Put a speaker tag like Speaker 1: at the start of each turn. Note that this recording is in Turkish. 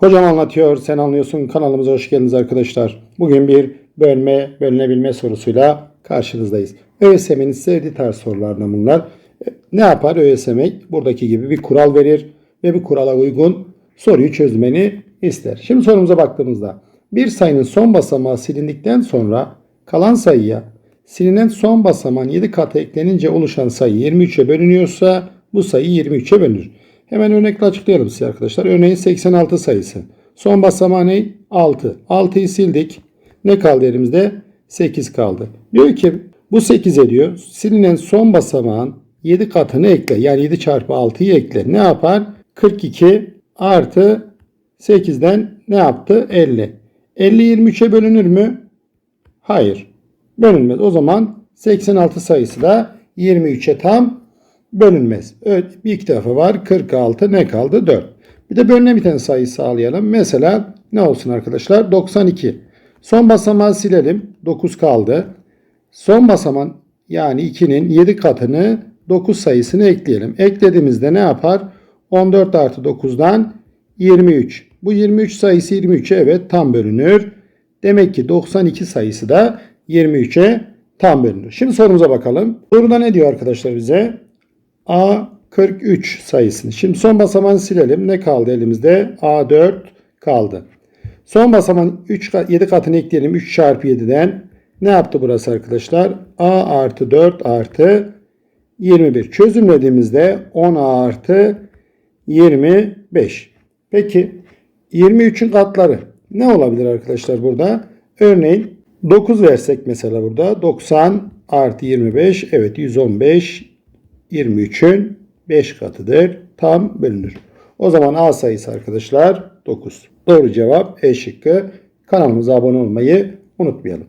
Speaker 1: Hocam anlatıyor, sen anlıyorsun. Kanalımıza hoş geldiniz arkadaşlar. Bugün bir bölme, bölünebilme sorusuyla karşınızdayız. ÖSYM'nin sevdiği tarz sorulardan bunlar. E, Ne yapar ÖSYM? Buradaki gibi bir kural verir ve bu kurala uygun soruyu çözmeni ister. Şimdi sorumuza baktığımızda bir sayının son basamağı silindikten sonra kalan sayıya silinen son basamağın 7 katı eklenince oluşan sayı 23'e bölünüyorsa bu sayı 23'e bölünür. Hemen örnekle açıklayalım size arkadaşlar. Örneğin 86 sayısı. Son basamağı ne? 6. 6'yı sildik. Ne kaldı elimizde? 8 kaldı. Diyor ki bu 8 ediyor. Silinen son basamağın 7 katını ekle. Yani 7 çarpı 6'yı ekle. Ne yapar? 42 artı 8'den ne yaptı? 50. 50 23'e bölünür mü? Hayır. Bölünmez. O zaman 86 sayısı da 23'e tam bölünmez. Evet, bir iki tarafı var. 46 ne kaldı? 4. Bir de bölüne biten sayı sağlayalım. Mesela ne olsun arkadaşlar? 92. Son basamağı silelim. 9 kaldı. Son basaman yani 2'nin 7 katını 9 sayısını ekleyelim. Eklediğimizde ne yapar? 14 artı 9'dan 23. Bu 23 sayısı 23'e evet tam bölünür. Demek ki 92 sayısı da 23'e tam bölünür. Şimdi sorumuza bakalım. Soruda ne diyor arkadaşlar bize? A 43 sayısını. Şimdi son basamağını silelim. Ne kaldı elimizde? A4 kaldı. Son basamağın 3 7 katını ekleyelim. 3 çarpı 7'den ne yaptı burası arkadaşlar? A artı 4 artı 21. Çözümlediğimizde 10A artı 25. Peki 23'ün katları ne olabilir arkadaşlar burada? Örneğin 9 versek mesela burada 90 artı 25 evet 115 23'ün 5 katıdır. Tam bölünür. O zaman A sayısı arkadaşlar 9. Doğru cevap E şıkkı. Kanalımıza abone olmayı unutmayalım.